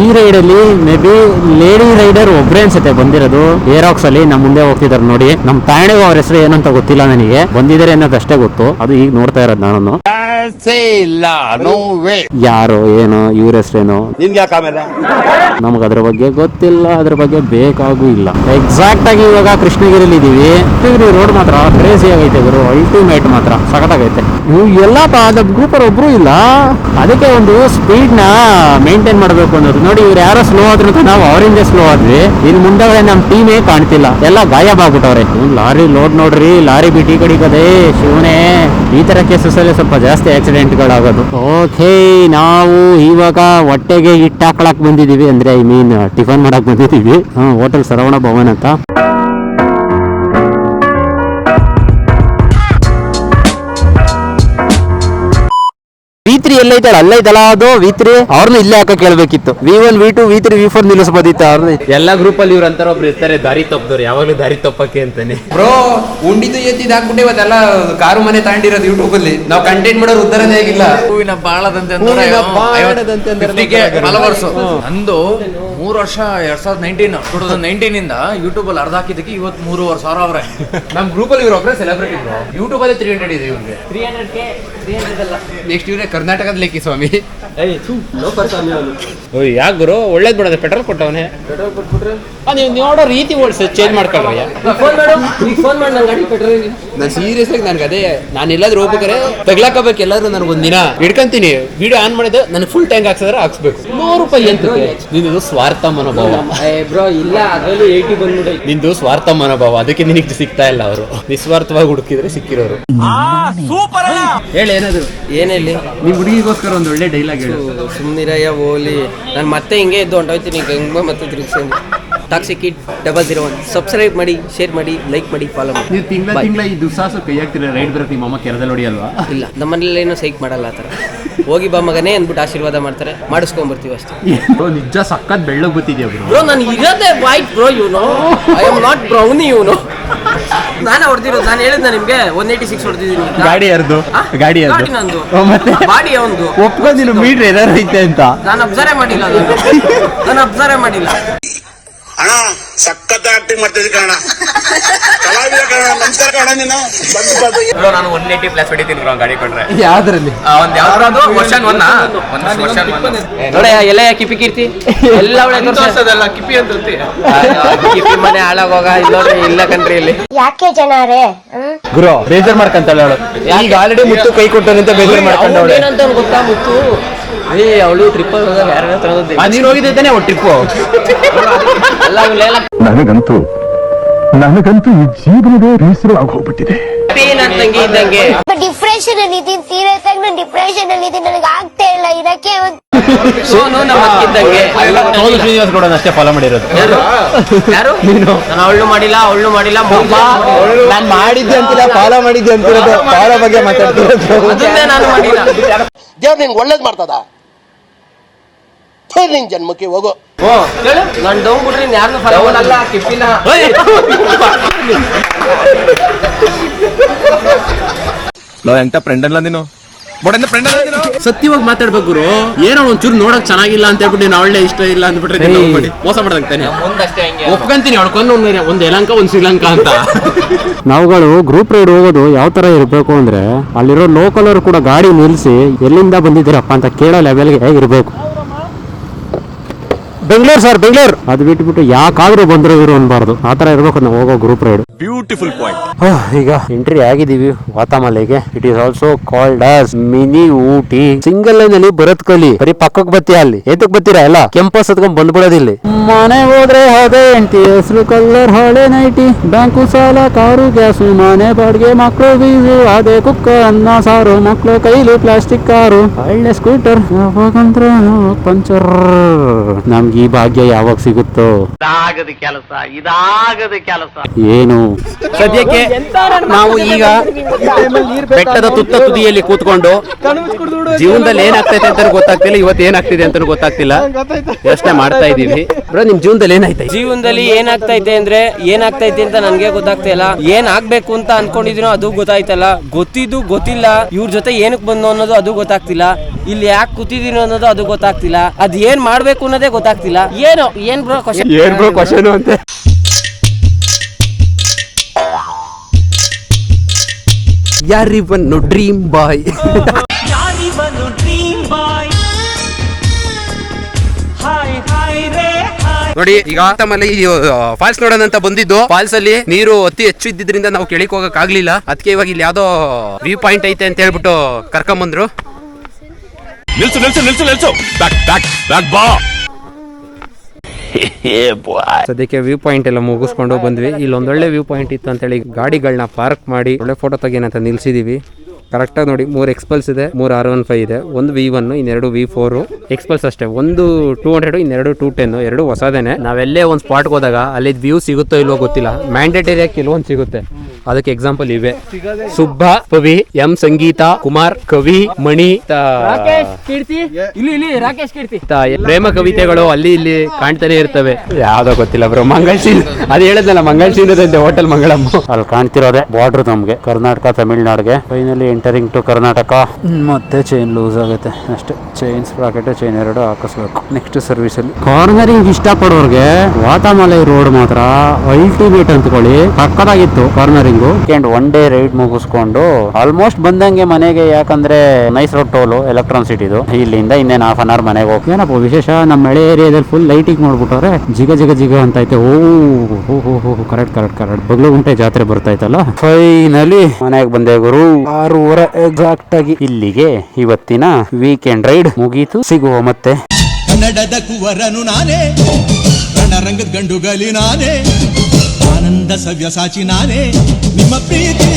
ಈ ರೈಡ್ ಅಲ್ಲಿ may be lady rider ಒಬ್ಬರೇ ಅನ್ಸುತ್ತೆ ಬಂದಿರೋದು. ಏರಾಕ್ಸ್ ಅಲ್ಲಿ ನಮ್ಮ ಮುಂದೆ ಹೋಗ್ತಿದಾರೆ ನೋಡಿ. ನಮ್ಮ ತಾಯಣಿಗೂ ಅವ್ರ ಹೆಸರು ಏನಂತ ಗೊತ್ತಿಲ್ಲ ನನಗೆ. ಬಂದಿದ್ದಾರೆ ಅನ್ನೋದು ಅಷ್ಟೇ ಗೊತ್ತು. ಅದು ಈಗ ನೋಡ್ತಾ ಇರೋದು ನಾನು ಯಾರು ಏನು ಇವ್ರ ಹೆಸರೇನು? ನಮ್ಗ ಅದ್ರ ಬಗ್ಗೆ ಗೊತ್ತಿಲ್ಲ ಅದ್ರ ಬಗ್ಗೆ ಬೇಕಾಗೂ ಇಲ್ಲ. ಎಕ್ಸಾಕ್ಟ್ ಆಗಿ ಇವಾಗ ಕೃಷ್ಣಗಿರಿಲಿ ಇದೀವಿ. ಕೃಷ್ಣಗಿರಿ ರೋಡ್ ಮಾತ್ರ ಕ್ರೇಜಿ ಆಗೈತೆ ಗುರು. ಅಲ್ಟಿಮೇಟ್ ಮಾತ್ರ. ಸಖತ್ತಾಗೈತೆ. ಇವು ಎಲ್ಲ ಗ್ರೂಪ್ ಒಬ್ರು ಇಲ್ಲ. ಅದಕ್ಕೆ ಒಂದು ಸ್ಪೀಡ್ನ ಮೇಂಟೈನ್ ಮಾಡಬೇಕು ಅನ್ನೋದು. ನೋಡಿ, ಇವ್ರು ಯಾರೋ ಸ್ಲೋ ಆದ್ರೂ ನಾವು ಅವರಿಂದ ಸ್ಲೋ ಆದ್ವಿ. ಇಲ್ಲಿ ಮುಂದೆ ನಮ್ಮ ಟೀಮೇ ಕಾಣ್ತಿಲ್ಲ. ಎಲ್ಲ ಗಾಯಬಾಗ್ಬಿಟ್ಟವ್ರೆ ಲಾರಿ ಲೋಡ್ ನೋಡ್ರಿ, ಲಾರಿ ಬಿ ಈ ಕಡೆ ಕದೇ ಶಿವನೇ. ಈ ತರ ಕೇಸಸ್ ಅಲ್ಲಿ ಸ್ವಲ್ಪ ಜಾಸ್ತಿ ಆಕ್ಸಿಡೆಂಟ್ ಗಳಾಗೋದು. ಓಕೆ ನಾವು ಇವಾಗ ಹೊಟ್ಟೆಗೆ ಹಿಟ್ಟು ಬಂದಿದೀವಿ ಅಂದ್ರೆ ಐ ಮೀನ್ ಟಿಫನ್ ಮಾಡಕ್ ಬಂದಿದೀವಿ ಹೋಟೆಲ್ ಸರವಣ ಭವನ್ ಅಂತ. ವಿ ಐತಲ್ಲ ಅಲ್ಲೇ ಐತಲ್ಲ ಅದು ವಿ ತ್ರೀ ಅವ್ರನ್ನ ಇಲ್ಲೇ ಹಾಕ ಕೇಳ್ಬೇಕಿತ್ತು. V one V two V three V four ನಿಲ್ಲಿಸ್ಬೋದಿತ್ತು ಅವ್ರನ್ನ. ಎಲ್ಲಾ ಗ್ರೂಪ್ ಅಲ್ಲಿ ಇವ್ರ ಅಂತಾರ ಒಬ್ರು ಇರ್ತಾರೆ ದಾರಿ ತಪ್ಪದವ್ರು ಯಾವಾಗ್ಲೂ ದಾರಿ ತಪ್ಪಕ್ಕೆ ಅಂತಾನೆ. ಬ್ರೋ ಉಂಡಿದ್ದು ಎತ್ತಿ ಹಾಕ್ಬಿಟ್ಟು ಇವತ್ತೆಲ್ಲ ಕಾರು ಮನೆ ತಾಂಡಿರೋದು ಯೂಟ್ಯೂಬ್ ಅಲ್ಲಿ. ನಾವು ಕಂಟೆಂಟ್ ಮಾಡೋರು ಉದ್ದಾರನೇ ಆಗಿಲ್ಲ. ಹೂವಿನ ಬಾಳದಂತೆ ಅಂದ್ರೆ ಫಾಲೋವರ್ಸ್ ನಂದು ಮೂರು ವರ್ಷ ಎರಡ್ ಸಾವಿರದ ನೈನ್ಟೀನ್ ಟೂ ತೌಸಂಡ್ ನೈನ್ಟೀನ್ ಇಂದ ಯೂಟ್ಯೂಬ್ ಅಲ್ಲಿ ಅರ್ಧ ಹಾಕಿದ್ದಕ್ಕೆ ಇವತ್ತು ಮೂರುವರೆ ಸಾವಿರ ಅವರೇ. ನಮ್ ಗ್ರೂಪ್ ಅಲ್ಲಿ ಇವ್ರು ಒಬ್ಬರೇ ಸೆಲೆಬ್ರಿಟಿ ಬ್ರೋ ಯೂಟ್ಯೂಬ್ ಅಲ್ಲಿ ತ್ರೀ ಹಂಡ್ರೆಡ್ ಇದೆ ಇವ್ರಿಗೆ. ನೆಕ್ಸ್ಟ್ ಇವರೇ ಕರ್ನಾಟಕದ ಲೇಖಿ ಸ್ವಾಮಿ. ಯಾಕೆ ಗುರು? ಒಳ್ಳೇದ್ ಬಿಡೋದು ಪೆಟ್ರೋಲ್ ಕೊಟ್ಟವನೆ. ನೀವು ನೋಡೋ ರೀತಿ ಓಡಿಸಿ ಚೇಂಜ್ ಮಾಡ್ಕೊಳ್ರಿ. ನಾನು ಸೀರಿಯಸ್ ಆಗಿ ನನ್ಗೆ ಅದೇ ನಾನು ಎಲ್ಲಾದ್ರೂ ಹೋಗ್ಬೇಕಾರೆ ತಗ್ಲಾಕಬೇಕು ಎಲ್ಲಾದ್ರೂ ನನಗೊಂದಿನ ಹಿಡ್ಕಂತೀನಿ. ವಿಡಿಯೋ ಆನ್ ಮಾಡಿದ್ರೆ ನನಗೆ ಫುಲ್ ಟ್ಯಾಂಕ್ ಹಾಕ್ಸಿದ್ರೆ ಹಾಕ್ಸ್ಬೇಕು. ನೂರು ರೂಪಾಯಿ ಅಂತ ನಿಂದು ಸ್ವಾರ್ಥ ಮನೋಭಾವ. ಬ್ರೋ ಇಲ್ಲ ಅದರಲ್ಲೂ ಏಟಿ ಬಂದ್ಬಿಡಿ ನಿಂದು ಸ್ವಾರ್ಥ ಮನೋಭಾವ ಅದಕ್ಕೆ ನಿನಗೆ ಸಿಗ್ತಾ ಇಲ್ಲ ಅವರು. ನಿಸ್ವಾರ್ಥವಾಗಿ ಹುಡುಕಿದ್ರೆ ಸಿಕ್ಕಿರೋರು. ಹೇಳಿ ಏನಾದ್ರು? ಏನೇಳಿ ನಿಮ್ ಹುಡುಗಿಗೋಸ್ಕರ ಒಂದು ಒಳ್ಳೆ ಡೈಲಾಗ್ ಹೇಳು. ಸುಮ್ಮನಿರಯ್ಯ ಓಲಿ. ನಾನು ಮತ್ತೆ ಹಿಂಗೆ ಎದ್ದು ಹೊಂಟೋಯ್ತೀನಿ ಗಂಗ ಮತ್ತೆ ತಿರುಗಿಸ್ಕೊಂಡು toxic kit double zero one subscribe ಮಾಡಿ ಶೇರ್ ಮಾಡಿ ಲೈಕ್ ಮಾಡಿ ಫಾಲೋ ಮಾಡಿ. ನೀವು ತಿಂಗಳ Bye. ತಿಂಗಳ ಈ ಕೈ ಹಾಕ್ತಿರ ರೈಡ್ ಬರುತ್ತೆ ನಿಮ್ಮ ಅಮ್ಮ ಕೆರದಲ್ಲಿ ಹೊಡಿಯಲ್ವಾ ಇಲ್ಲ ನಮ್ಮನೇಲಿ ಏನೋ ಸೈಕ್ ಮಾಡಲ್ಲ ಆ ಥರ. ಹೋಗಿ ಬಾ ಮಗನೇ ಅಂದ್ಬಿಟ್ಟು ಆಶೀರ್ವಾದ ಮಾಡ್ತಾರೆ ಮಾಡಿಸ್ಕೊಂಬರ್ತೀವಿ ಅಷ್ಟೇ. ನಿಜ ಸಕ್ಕತ್ ಬೆಳ್ಳಗ್ ಬತ್ತಿದ್ಯಾ ಬ್ರೋ ಬ್ರೋ ನಾನು ಇರೋದೇ ವೈಟ್ ಬ್ರೋ ಇವನು ಐ ಆಮ್ ನಾಟ್ ಬ್ರೌನಿ ಇವನು ನಾನೇ ಹೊಡೆದಿರೋದು ನಾನು ಹೇಳಿದ್ನ ನಿಮಗೆ ಒನ್ ಏಯ್ಟಿ ಸಿಕ್ಸ್ ಹೊಡೆದಿದ್ದೀನಿ ಗಾಡಿ ಯಾರ್ದು? ಗಾಡಿ ಗಾಡಿ ನಂದು. ಓ, ಮತ್ತೆ? ಬಾಡಿ ಅವನದು. ಒಪ್ಕೊಂಡಿಲ್ಲ ಮೀಟ್ರ್ ಏನಾರು ಐತೆ ಅಂತ. ನಾನು ಅಬ್ಸರ್ವ್ ಮಾಡಿಲ್ಲ ನಾನು ಅಬ್ಸರ್ವ್ ಮಾಡಿಲ್ಲ. ಅಣ್ಣ ಸಖತ್ ಆಕ್ಟಿಂಗ್ ಮಾಡ್ತಿದ್ದೆ ಕಣ ಕಲಾವಿದ ಕಣ ನಮಸ್ಕಾರ ಕಣ ನೀನು. ಬಂದು ಬಂದು. ನಾನು ಒನ್ ಏಯ್ಟಿ ಪ್ಲಸ್ ಹೊಡಿತೀನಿ ಬ್ರೋ ಗಾಡಿ ಕೊಟ್ರೆ ಯಾವ್ದ್ರಲ್ಲಿ? ಒಂದ್ ವರ್ಷನ್ ಒನ್ನ ಒಂದ್ ವರ್ಷನ್ ಒನ್ ನೋಡ ಎಲ್ಲ ಕಿಪಿ ಕೀರ್ತಿ? ಎಲ್ಲ ತೋರ್ಸೋದಲ್ಲ ಕಿಪಿ ಅಂತ ಕಿಪಿ ಮನೆ ಹಾಳಾಗೋಗ ಇಲ್ಲ ಇಲ್ಲ ಕಣ್ರಿ ಇಲ್ಲಿ. ಯಾಕೆ ಗುರು ಬೇಜಾರ್ ಮಾಡ್ಕಂತಾಳೆ ಅವಳು. ಈಗ ಆಲ್ರೆಡಿ ಮುತ್ತು ಕೈ ಕೊಟ್ಟನಂತ ಬೇಜಾರ್ ಮಾಡ್ಕೊಂಡವಳೆ. ಏನಂತ ಗೊತ್ತಾ ಮುತ್ತು? ಏ ಅವಳು ಟ್ರಿಪ್ ಹೋದಾಗ ಯಾರ ನೀನ್ ಹೋಗಿದ್ದೆ ತಾನೆ ಟ್ರಿಪ್ಪು ಎಲ್ಲ ಇವ್ನೆಲ್ಲ ನನಗಂತೂ ನನಗಂತೂ ಈ ಜೀವನವೇ ರೀಸರು ಆಗೋಗ್ಬಿಟ್ಟಿದೆ. ತಂಗಿ ಇದ್ದಂಗೆ. ಡಿಪ್ರೆಷನ್ ಅಲ್ಲಿ ಇದೀನಿ ಸೀರಿಯಸ್ ಆಗಿ ನಾನು ಡಿಪ್ರೆಷನ್ ಅಲ್ಲಿ ಇದೀನಿ ನನಗೆ ಆಗ್ತಾ ಇಲ್ಲ ಇದಕ್ಕೆ ಒಂದು ಸೋನು ನಮ್ಮ ಶ್ರೀನಿವಾಸ್ ಕೂಡ ಅಷ್ಟೇ ಫಾಲೋ ಮಾಡಿರೋದು. ಯಾರು? ಯಾರು? ನಾನು. ಅವಳು ಮಾಡಿಲ್ಲ ಅವಳು ಮಾಡಿಲ್ಲ ನಾನ್ ಮಾಡಿದ್ದೆ ಅಂತಿಲ್ಲ ಫಾಲೋ ಮಾಡಿದ್ದೆ ಅಂತಿರೋದು ಫಾಲೋ ಬಗ್ಗೆ ಮಾತಾಡ್ತಿರೋದು. ಅದನ್ನೇ ನಾನು ಮಾಡಿಲ್ಲ. ದೇವ್ರು ನಿಂಗೆ ಒಳ್ಳೇದ್ ಮಾಡ್ತದ? ಥು, ನಿನ್ ಜನ್ಮಕ್ಕೆ ಹೋಗು. ನಾನು ಡೌನ್ ಬಿಟ್ರಿ ಯಾರನ್ನು ಫಾಲೋ ಮಾಡಲ್ಲ ಕಿಪ್ಪಿನ ಸತ್ಯವಾಗಿ ಮಾತಾಡ್ಬೇಕು ಗುರು. ಏನೋ ಒಂಚೂರು ನೋಡಕ್ ಚೆನ್ನಾಗಿಲ್ಲ ಅಂತ ಹೇಳ್ಬಿಟ್ಟು ನೀನು ಅವಳೆ ಇಷ್ಟ ಇಲ್ಲ ಅಂದ್ಬಿಟ್ರೆ ನೀನು ಹೋಗ್ಬೇಡಿ. ಮೋಸ ಮಾಡ್ದಂಗ್ ತಾನೆ. ಮುಂದಷ್ಟೇ ಹಂಗೆ. ಒಪ್ಕಂತೀನಿ ಒಂದು ಒಂದು ಯಲಂಕ ಒಂದು ಶ್ರೀಲಂಕಾ ಅಂತ. ನಾವುಗಳು ಗ್ರೂಪ್ ರೈಡ್ ಹೋಗೋದು ಯಾವ ತರ ಇರಬೇಕು ಅಂದ್ರೆ ಅಲ್ಲಿರೋ ಲೋಕಲ್ ಅವರು ಕೂಡ ಗಾಡಿ ನಿಲ್ಲಿಸಿ ಎಲ್ಲಿಂದ ಬಂದಿದ್ದೀರಪ್ಪ ಅಂತ ಕೇಳೋ ಲೆವೆಲ್ಗೆ ಇರಬೇಕು ಬೆಂಗಳೂರು ಸರ್ ಬೆಂಗಳೂರು. ಅದು ಬಿಟ್ಬಿಟ್ಟು ಯಾಕಾದ್ರೂ ಬಂದ್ರು ಇವರು ಅನ್ಬಾರ್ದು. ಆ ತರ ಇರ್ಬೇಕು ನಾವು ಹೋಗೋ ಗ್ರೂಪ್ ರೈಡ್ ಬ್ಯೂಟಿಫುಲ್ ಪಾಯಿಂಟ್ ಈಗ ಎಂಟ್ರಿ ಆಗಿದೀವಿ ವಾತಾಮಲೆಗೆ. It is also called as mini Ooty single line ಅಲ್ಲಿ ಬರತ್ ಕಲಿ ಬರೀ ಪಕ್ಕಕ್ಕೆ ಬತ್ತೀಯ ಅಲ್ಲಿ? ಎದಕ್ ಬತ್ತೀರಾ ಎಲ್ಲ? ಕೆಂಪಸ್ ಹತ್ಕೊಂಡ್ ಬಂದ್ಬಿಡೋದಿಲ್ಲಿ ಮನೆ ಹೋದ್ರೆ ಅದೇ ಎಂಟಿ ಹೆಸರು ಕಲ್ಲರ್ ಹಳೆ ನೈಟಿ. ಬ್ಯಾಂಕು ಸಾಲ ಕಾರು ಗ್ಯಾಸು ಮನೆ ಬಾಡಿಗೆ ಮಕ್ಕಳು ಬೀಸು ಅದೇ ಕುಕ್ಕ ಅನ್ನ ಸಾರು ಮಕ್ಕಳು ಕೈಲಿ ಪ್ಲಾಸ್ಟಿಕ್ ಕಾರು. ಒಳ್ಳೆ ಸ್ಕೂಟರ್ ಯಾವಾಗಂದ್ರೆ ಪಂಚರ್. ನಮ್ಗೆ ಈ ಭಾಗ್ಯ ಯಾವಾಗ ಸಿಗುತ್ತೋ? ಕೆಲಸ ಇದಾಗದ ಕೆಲಸ. ಏನು? ಸದ್ಯಕ್ಕೆ ನಾವು ಈಗ ಬೆಟ್ಟದ ತುತ್ತ ತುದಿಯಲ್ಲಿ ಕೂತ್ಕೊಂಡು ಜೀವನದಲ್ಲಿ ಏನಾಗ್ತೈತೆ ಅಂತ ಗೊತ್ತಾಗ್ತಿಲ್ಲ ಇವತ್ತು ಏನಾಗ್ತಿದೆ ಅಂತ ಗೊತ್ತಾಗ್ತಿಲ್ಲ. ಯೋಚನೆ ಮಾಡ್ತಾ ಇದೀವಿ ಬ್ರೋ ನಿಮ್ ಜೀವನದಲ್ಲಿ ಏನಾಯ್ತು? ಜೀವನದಲ್ಲಿ ಏನಾಗ್ತೈತೆ ಅಂದ್ರೆ ಏನಾಗ್ತೈತೆ ಅಂತ ನನ್ಗೆ ಗೊತ್ತಾಗ್ತಾ ಇಲ್ಲ ಏನ್ ಆಗ್ಬೇಕು ಅಂತ ಅನ್ಕೊಂಡಿದೀನೋ ಅದು ಗೊತ್ತಾಯ್ತಲ್ಲ. ಗೊತ್ತಿದ್ದು ಗೊತ್ತಿಲ್ಲ ಇವ್ರ ಜೊತೆ ಏನಕ್ ಬಂದು ಅನ್ನೋದು ಅದು ಗೊತ್ತಾಗ್ತಿಲ್ಲ. ಇಲ್ಲಿ ಯಾಕೆ ಕೂತಿದೀನೋ ಅನ್ನೋದು ಅದು ಗೊತ್ತಾಗ್ತಿಲ್ಲ. ಅದ್ ಏನ್ ಮಾಡ್ಬೇಕು ಅನ್ನೋದೇ ಗೊತ್ತಾಗ್ತಿಲ್ಲ. ಏನು ಏನ್ ಬ್ರೋ ಕ್ವಶನ್ ಏನ್ ಬ್ರೋ ಕ್ವಶನ್ ಅಂತ? ಯಾರಿವನು ಡ್ರೀಮ್ ಬಾಯ್ ನೋಡಿ ಈಗ ತಮ್ಮಲ್ಲಿ ಫಾಲ್ಸ್ ನೋಡೋಣ ಅಂತ ಬಂದಿದ್ದು. ಫಾಲ್ಸ್ ಅಲ್ಲಿ ನೀರು ಅತಿ ಹೆಚ್ಚು ಇದ್ದಿದ್ರಿಂದ ನಾವು ಕೆಳಕ್ ಹೋಗಕ್ ಆಗ್ಲಿಲ್ಲ. ಅದಕ್ಕೆ ಇವಾಗ ಇಲ್ಲಿ ಯಾವ್ದೋ ವ್ಯೂ ಪಾಯಿಂಟ್ ಐತೆ ಅಂತ ಹೇಳ್ಬಿಟ್ಟು ಕರ್ಕೊಂಬಂದ್ರು. ನಿಲ್ಸು ನಿಲ್ಸು ನಿಲ್ಸು ನಿಲ್ಸು. ಬ್ಯಾಕ್ ಬ್ಯಾಕ್ ಬ್ಯಾಕ್ ಬಾ. ಸದ್ಯಕ್ಕೆ ವ್ಯೂ ಪಾಯಿಂಟ್ ಎಲ್ಲ ಮುಗಿಸ್ಕೊಂಡು ಬಂದ್ವಿ. ಇಲ್ಲಿ ಒಂದೊಳ್ಳೆ ವ್ಯೂ ಪಾಯಿಂಟ್ ಇತ್ತು ಅಂತೇಳಿ ಗಾಡಿಗಳನ್ನ ಪಾರ್ಕ್ ಮಾಡಿ ಒಳ್ಳೆ ಫೋಟೋ ತೆಗಿಯನಂತ ನಿಲ್ಸಿದೀವಿ. ಕರೆಕ್ಟಾಗಿ ನೋಡಿ ಮೂರು ಎಕ್ಸ್ಪಲ್ಸ್ ಇದೆ ಮೂರು ಆರ್ ಒನ್ ಫೈವ್ ಇದೆ ಒಂದು ವಿ ಒನ್ ಇನ್ನೆರಡು ವಿ ಫೋರ್ ಎಕ್ಸ್ಪಲ್ಸ್ ಅಷ್ಟೇ ಒಂದು ಟೂ ಹಂಡ್ರೆಡ್ ಇನ್ನೆರಡು ಟೂ ಟೆನ್ ಎರಡು ಹೊಸದೇನೆ. ನಾವೆಲ್ಲೇ ಒಂದು ಸ್ಪಾಟ್ಗೆ ಹೋದಾಗ ಅಲ್ಲಿ ವ್ಯೂ ಸಿಗುತ್ತೋ ಇಲ್ವೋ ಗೊತ್ತಿಲ್ಲ. ಮ್ಯಾಂಡೇಟರಿ ಕೆಲವೊಂದು ಸಿಗುತ್ತೆ. ಅದಕ್ಕೆ ಎಕ್ಸಾಂಪಲ್ ಇವೆ. ಸುಬ್ಬ ಪವಿ ಎಂ ಸಂಗೀತ ಕುಮಾರ್ ಕವಿ ಮಣಿ ತ- ಇಲ್ಲಿ ಇಲ್ಲಿ ರಾಕೇಶ್ ಕೀರ್ತಿ. ತ- ಪ್ರೇಮ ಕವಿತೆಗಳು ಅಲ್ಲಿ ಇಲ್ಲಿ ಕಾಣ್ತಾನೆ ಇರ್ತವೆ. ಯಾವ್ದೋ ಗೊತ್ತಿಲ್ಲ ಬ್ರೋ ಮಂಗಳಶೀಲ್ ಅದು ಹೇಳಿದ್ನಲ್ಲ ಸೀನ್ ಹೋಟೆಲ್ ಮಂಗಳಮ್ಮ. ಅಲ್ಲಿ ಕಾಣ್ತಿರೋದೆ ಬಾರ್ಡರ್ ನಮ್ಗೆ. Karnataka ತಮಿಳ್ನಾಡ್ಗೆ. Finally entering to Karnataka. ಮತ್ತೆ ಚೈನ್ ಲೂಸ್ ಆಗುತ್ತೆ ಅಷ್ಟೇ. ಚೈನ್ ಸ್ಪ್ರಾಕೆಟ್ ಚೈನ್ ಎರಡು ಹಾಕಿಸ್ಬೇಕು. ನೆಕ್ಸ್ಟ್ ಸರ್ವಿಸ್ ಅಲ್ಲಿ. ಕಾರ್ನರಿಂಗ್ ಇಷ್ಟಪಡೋರ್ಗೆ ವಾತಾಮಲೈ ರೋಡ್ ಮಾತ್ರ ಅಲ್ಟಿಮೇಟ್ ಅಂತ್ಕೊಳ್ಳಿ. ಪಕ್ಕದಾಗಿತ್ತು cornering and one day ride ಮುಗಿಸ್ಕೊಂಡು ಆಲ್ಮೋಸ್ಟ್ ಬಂದಂಗೆ ಮನೆಗೆ ಯಾಕಂದ್ರೆ ನೈಸ್ ರೋಡ್ ಟೋಲು ಎಲೆಕ್ಟ್ರಾನ್ ಸಿಟಿದು ಇಲ್ಲಿಂದ ಇನ್ನೇನು ಹಾಫ್ ಅನ್ ಅವರ್ ಮನೆಗೆ ಹೋಗಿ ಏನಪ್ಪ ವಿಶೇಷ? ನಮ್ಮ ಮಳೆ ಏರಿಯಾದಲ್ಲಿ ಫುಲ್ ಲೈಟಿಂಗ್ ನೋಡ್ಬಿಟ್ಟವ್ರೆ ಜಿಗ ಜಿಗ ಜಿಗ ಅಂತ ಐತೆ. ಓ ಹೋ ಕರೆಕ್ಟ್ ಕರೆಕ್ಟ್ ಕರೆಕ್ಟ್ ಬಗ್ಲು ಗುಂಟೆ ಜಾತ್ರೆ ಬರ್ತಾ ಇತ್ತಲ್ಲ? ಫೈನಲಿ ಮನೆಗೆ ಬಂದೆ ಗುರು. ಆರೂವರೆ ಎಕ್ಸಾಕ್ಟ್ ಆಗಿ ಇಲ್ಲಿಗೆ ಇವತ್ತಿನ ವೀಕೆಂಡ್ ರೈಡ್ ಮುಗೀತು. ಸಿಗುವ ಮತ್ತೆ. ಕನ್ನಡದ ಕುವರನು ನಾನೇ, ರಣರಂಗದ ಗಂಡುಗಲಿ ನಾನೇ, ಆನಂದ ಸವ್ಯಸಾಚಿ ನಾನೇ, ನಿಮ್ಮ ಪ್ರೀತಿ